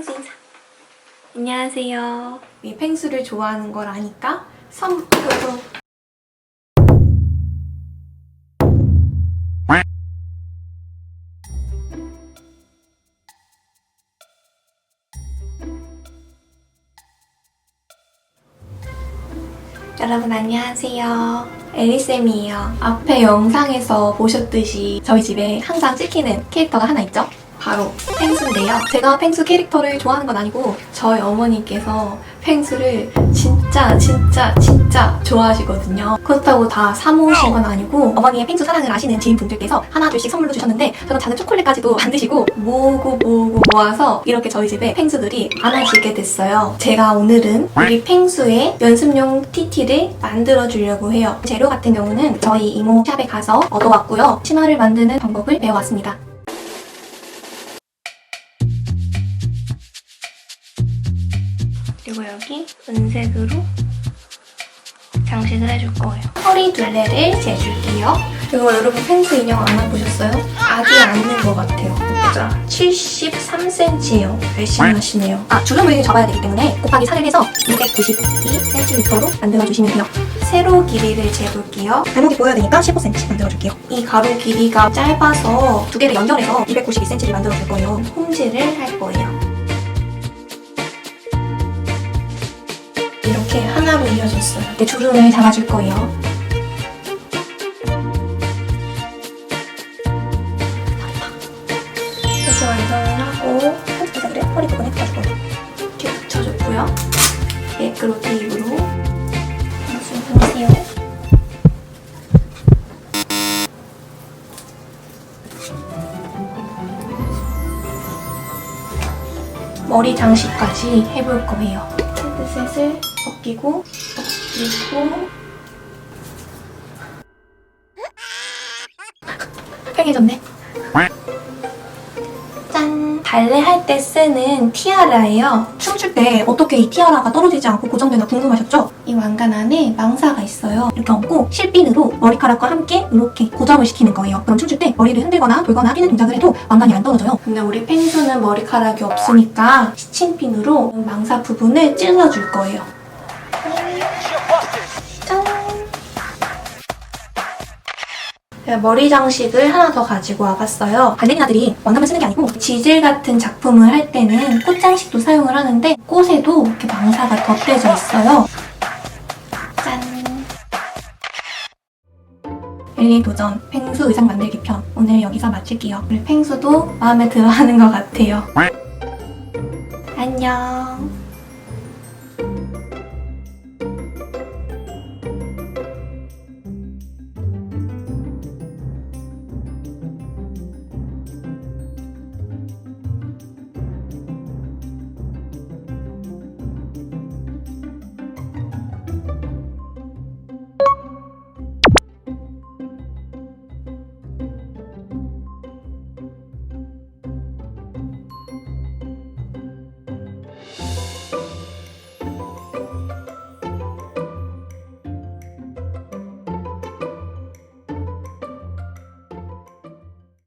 펭수 인사. 안녕하세요. 이 펭수를 좋아하는 걸 아니까 선물로 여러분 안녕하세요. 엘리쌤이에요. 앞에 영상에서 보셨듯이 저희 집에 항상 찍히는 캐릭터가 하나 있죠? 바로 펭수인데요. 제가 펭수 캐릭터를 좋아하는 건 아니고 저희 어머니께서 펭수를 진짜 진짜 진짜 좋아하시거든요. 그렇다고 다 사모으신 건 아니고 어머니의 펭수 사랑을 아시는 지인분들께서 하나 둘씩 선물로 주셨는데 저는 작은 초콜릿까지도 만드시고 모으고 모으고 모아서 이렇게 저희 집에 펭수들이 많아지게 됐어요. 제가 오늘은 우리 펭수의 연습용 TT를 만들어 주려고 해요. 재료 같은 경우는 저희 이모 샵에 가서 얻어왔고요. 치마를 만드는 방법을 배워왔습니다. 그리고 여기 은색으로 장식을 해줄 거예요. 허리 둘레를 재줄게요. 이거 여러분 펭수 인형 안 와보셨어요? 아기 앉는 것 같아요. 진짜 73cm예요. 열심히 하시네요. 아, 주름을 잡아야 되기 때문에 곱하기 4를 해서 292cm로 만들어주시면 돼요. 세로 길이를 재볼게요. 발목이 보여야 되니까 15cm 만들어줄게요. 이 가로 길이가 짧아서 두 개를 연결해서 292cm를 만들어줄 거예요. 홈질을 할 거예요. 하나로 이어졌어요. 이제 주름을 잡아줄 거예요. 이렇게 완성을 하고 편집자들의 허리 부분에 거예요. 이렇게 붙여줬고요. 매크로 테이프로 말씀해주세요. 머리 장식까지 해볼 거예요. 헤드셋을 벗기고 벗기고 팽해졌네. 짠! 발레 할 때 쓰는 티아라예요. 춤출 때 어떻게 이 티아라가 떨어지지 않고 고정되나 궁금하셨죠? 이 왕관 안에 망사가 있어요. 이렇게 얹고 실핀으로 머리카락과 함께 이렇게 고정을 시키는 거예요. 그럼 춤출 때 머리를 흔들거나 돌거나 뛰는 동작을 해도 왕관이 안 떨어져요. 근데 우리 펭수는 머리카락이 없으니까 시침핀으로 망사 부분을 찔러줄 거예요. 짠! 제가 머리 장식을 하나 더 가지고 와봤어요. 발레리나들이 왕관만 쓰는 게 아니고 지질 같은 작품을 할 때는 꽃 장식도 사용을 하는데 꽃에도 이렇게 망사가 덧대져 있어요. 엘리 도전 펭수 의상 만들기 편 오늘 여기서 마칠게요. 우리 펭수도 마음에 들어하는 것 같아요. 안녕.